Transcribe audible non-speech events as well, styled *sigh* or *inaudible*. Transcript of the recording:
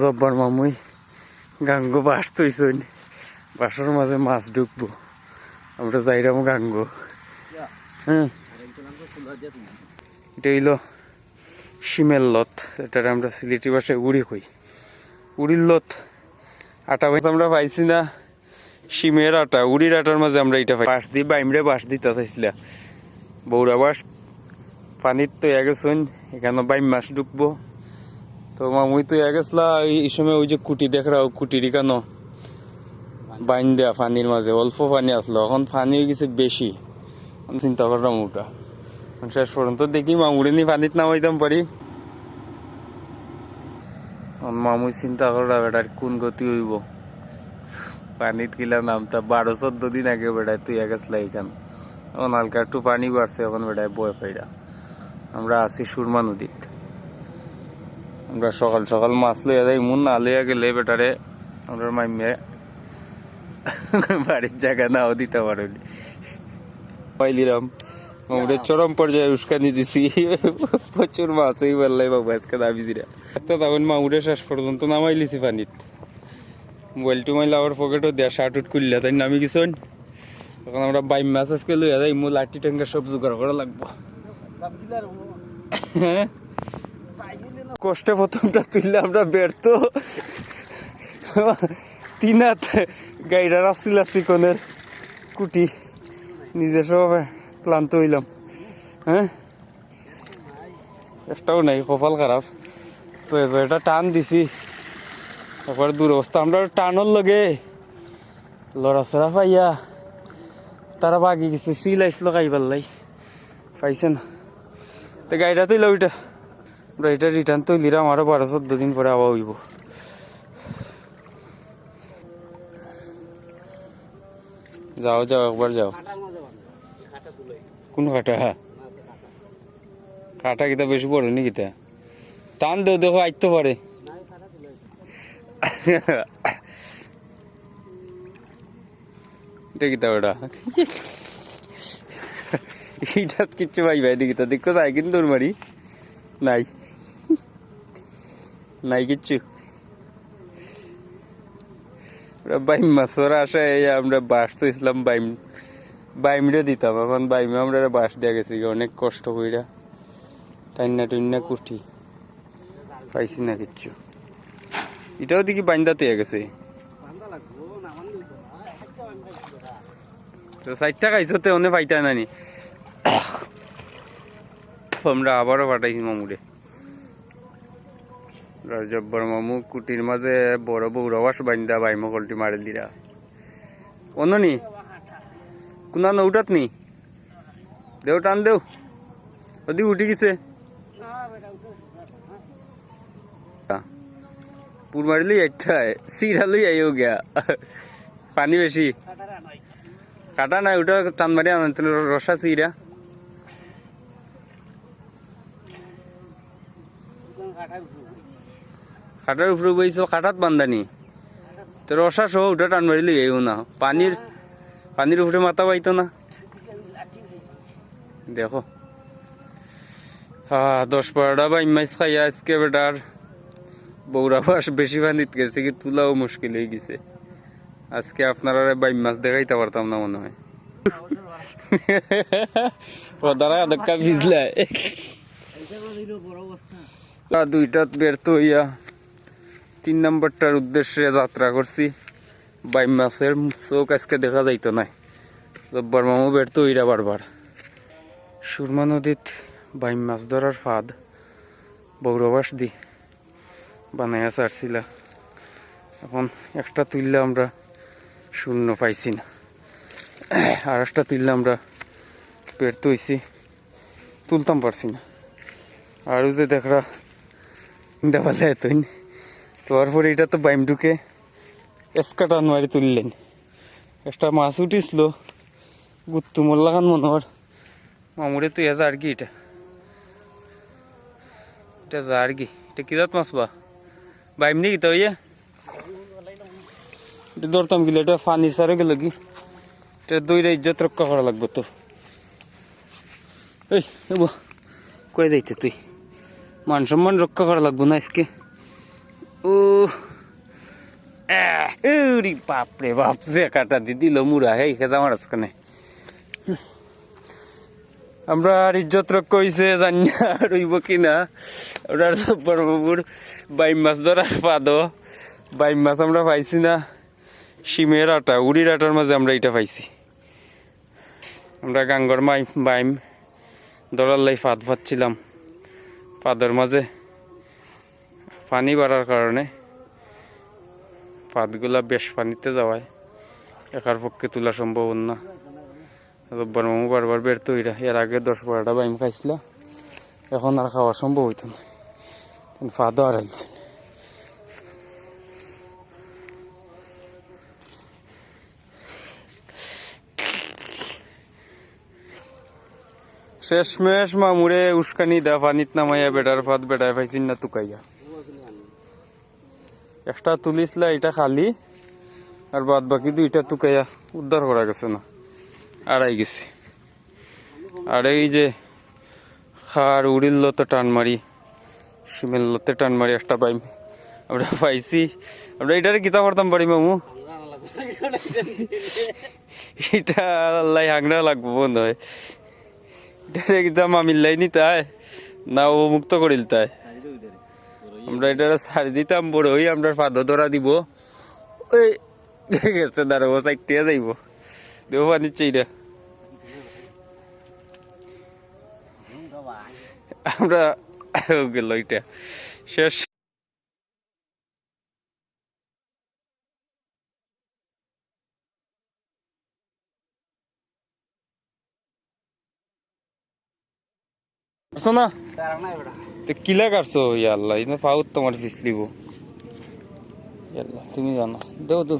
জব্বার মামুই। গাঙ্গো বাস তৈছন বাসর মাঝে মাছ ঢুকবো। আমরা যাইরাম গাঙ্গো। হ্যাঁ। এটা হইল শিমের লত। এটার আমরা সিলেটি ভাষায় উড়ি কই। উড়ির লত। আটা আমরা পাইছি না। শিমের আটা। উড়ির আটার মাঝে আমরা এটা পাই। বাঁশ দিয়ে বাইমরে বাঁশ দিতে চাইছিলা। বৌরা বাঁশ পানির তো গেছুন এখানে বাইম মাছ ঢুকবো। তো মামুই তো গেছলা এই সময় ওই যে কুটি দেখ রাও কুটির কেন? বাইন দেয়া পানির মাঝে, অল্প পানি আসলো, এখন পানি হয়ে গেছে বেশি। চিন্তা করলাম ওটা শেষ পর্যন্ত দেখি মামুরে নি পানিত নামাইতাম পারি। মামুই চিন্তা করলাম এটার কোন গতি হইব? পানিত গিলা নামতা, বারো চোদ্দ দিন আগে বেড়ায় তুই গেছলা এখান এখন হালকা একটু পানি বাড়ছে, এখন বেড়ায় বয়ে ফাইরা আমরা আছি সুরমা নদীত। আমরা সকাল সকাল মাছ লইয়া যাই মুন না লইয়া গেলে বেটারে আমরা মাইমে বাড়ির জায়গা নাও দিতে পারেনি পাইলিরাম। আমরা চরম পর্যায়ে উস্কানি দিছি প্রচুর মাছ এই বেল্লাই বাবু আজকে দাবি দিরা। তো তখন মাউরে শেষ পর্যন্ত নামাই লিছি পানিত। মোবাইল টু মাইল আবার পকেটও দেয়া শার্ট উট করলে তাই নামি গেছন তখন আমরা বাইম মাছ আজকে লইয়া যাই মু লাঠি টেঙ্গা সব জোগাড় করা লাগবো। হ্যাঁ? কষ্টে প্রথমটা তুললে আমরা ব্যর্থ। তিন হাত গাইডা রাস্তি লাস্তি কোনের কুটি নিজস্ব ক্লান্ত হইলাম। হ্যাঁ? একটাও নাই, কপাল খারাপ। তো এটা টান দিছি। তারপর দুরবস্থা। আমরা টানোর লগে লড়াচড়া পাইয়া তারা বাগি গেছে, সিল আইসলো খাইবার লাই। পাইছে না তো গাড়িটা তুইলা ওইটা আমরা এটা রিটার্ন তৈলিরাম আরও বারো চোদ্দ দিন পরে আবার হইব। যাও যাও একবার যাও। কোন কাটা? কাটা কিতা বেশি বড় নি কিতা টান দেও দেখো আইতে পারে। এটা কিতা ওটা *laughs* এইটা কিচ্ছু পাই ভাই দেখিতা দেখো তাই কিন্তু দৌড় মারি নাই নাই কিচ্ছু বাইম মাছরা আসায় আমরা বাস তো ইসলাম বাইম বাইমরে দিতাম এখন বাইমে আমরা বাস দেয়া গেছি অনেক কষ্ট কইরা টাইনা টুইনা কুঠি পাইছি না কিচ্ছু এটাও দেখি বাইন্দাতে গেছে তো ষাট টাকা ইসতে অনেক পাইতা নানি আমরা আবারও পাঠাইছি মামুরে। জব্বর মামু কুটির মাঝে বড় বউরা বাস বাইন্দা বাইম কলটি মারি দিরা। অন্য নি কোনা নৌটাত নি? দেও টান দেও। ওদিকে উঠি গেছে। পুর মারিলি একটা সিরালই আইও গিয়া। পানি বেশি। কাটা নাই ওটা টান মারি রসা সিরা। খাটার উপরে বইছো খাটাত বান্ধানি তো রসা সহ ওটা টান মারিলি আইও না পানির পানির উপরে মাথা পাইতো না। দেখো। হ্যাঁ দশ বারোটা বা ইমাইস খাইয়া আজকে বেটার বৌরা বাস বেশি পানিত গেছে কি তুলাও মুশকিল হয়ে গেছে। আজকে আপনারা বাইম মাছ দেখাইতে পারতাম না মনে হয় পদারা আদক্কা ভিজলায় দুইটাত ব্যর্থ হইয়া তিন নম্বরটার উদ্দেশ্যে যাত্রা করছি। বাইম মাছের চোখ আজকে দেখা যাইতো নাই। জব্বার মামু ব্যর্থ হইরা বারবার। সুরমা নদীত বাইম মাছ ধরার ফাঁদ বৌরবাস দি বানাইয়া ছাড়ছিলা। এখন একটা তুললে আমরা শূন্য পাইছি না। আর একটা তুললে আমরা ব্যর্থ হইছি, তুলতাম পারছি না। আরও যে দেখরা দেওয়ালে এতই তারপরে এটা তো বাইম ঢুকে এসকাটান মারি তুললেন। একটা মাছ উঠিছিল গুত্তু মোল্লাখান মনে হর মামুরে তুই যা আর কি এটা। এটা যা আর কি এটা কি জাত মাছ বা? বাইম নি কিতা হইয়া এটা ধরতাম গেলে, এটা ফানির সারে গেল কি? এটা দইরা ইজ্জত রক্ষা করা লাগবে তো। এই কই যাইতে তুই। মান সম্মান রক্ষা করা লাগবো না আজকে। ও আহ, বাপরে বাপ যে কাটা দি দিল মুড়া হে খেতে আমার আজখানে আমরা আর ইজ্জত রক্ষ হইছে জানি না রইব কিনা ওরা জব্বরবাবুর বাইম মাছ ধরার পাদ। বাইম মাছ আমরা পাইছি না। শিমের আটা উড়ির আটার মাঝে আমরা এটা পাইছি। আমরা গাঙ্গর মাই বাইম ধরার লাই ফাঁদ ফাচ্ছিলাম ফাদের মাঝে পানি বাড়ার কারণে পাতগুলা বেশ পানিতে যাওয়ায় একার পক্ষে তোলা সম্ভব না। রোববার মামু বারবার বের তৈরা এর আগে দশ বারোটা বাইম খাইছিল, এখন আর খাওয়া সম্ভব হইতো না। ফাদও আর হাইছে শেষমেশ মামুরে উস্কানি দা পানিত নামাইয়া বেটার ফাত বেটায় পাইছিন না তুকাইয়া। একটা তুলিসলা এটা খালি আর বাদ বাকি দুইটা তুকাইয়া উদ্ধার করা গেছে না আড়াই গেছে। আর এই যে খার উড়ির লতে টান মারি সিমের লতে টান মারি একটা পাইম। আমরা পাইছি। আমরা এটারে কিতা করতাম পারি মামু? এটা আল্লাহ হাংরা লাগবো বন্ধ হয় এটারে আমি মামিল্লাই নি তাই না ও মুক্ত করিল তাই। আমরা এটা সারি দিতাম বড় ওই আমরা ফাদ ধরা দিব। ওই গেছে দাঁড়াবো চারটিয়া যাইব। দেবো পানি চাইরা। আমরা গেল এটা শেষ। শোনা না। কিলা কাটছো ইয়াল্লা ইনো পাউত তোমার পিছলিব ইয়াল্লা তুমি জানো। দেও তো।